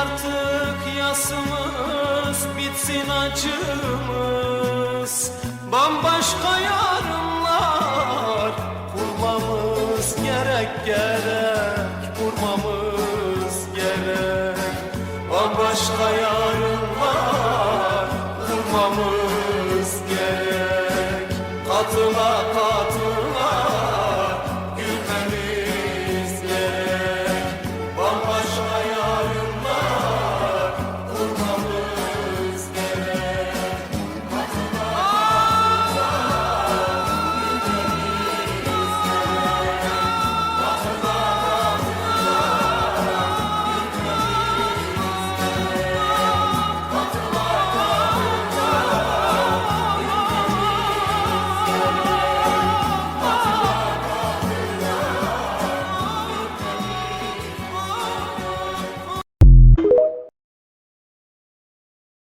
artık yasımız bitsin acımız. Bambaşka yarınlar kurmamız gerek gerek kurmamız gerek. Bambaşka yarınlar kurmamız gerek. Katıla katıla.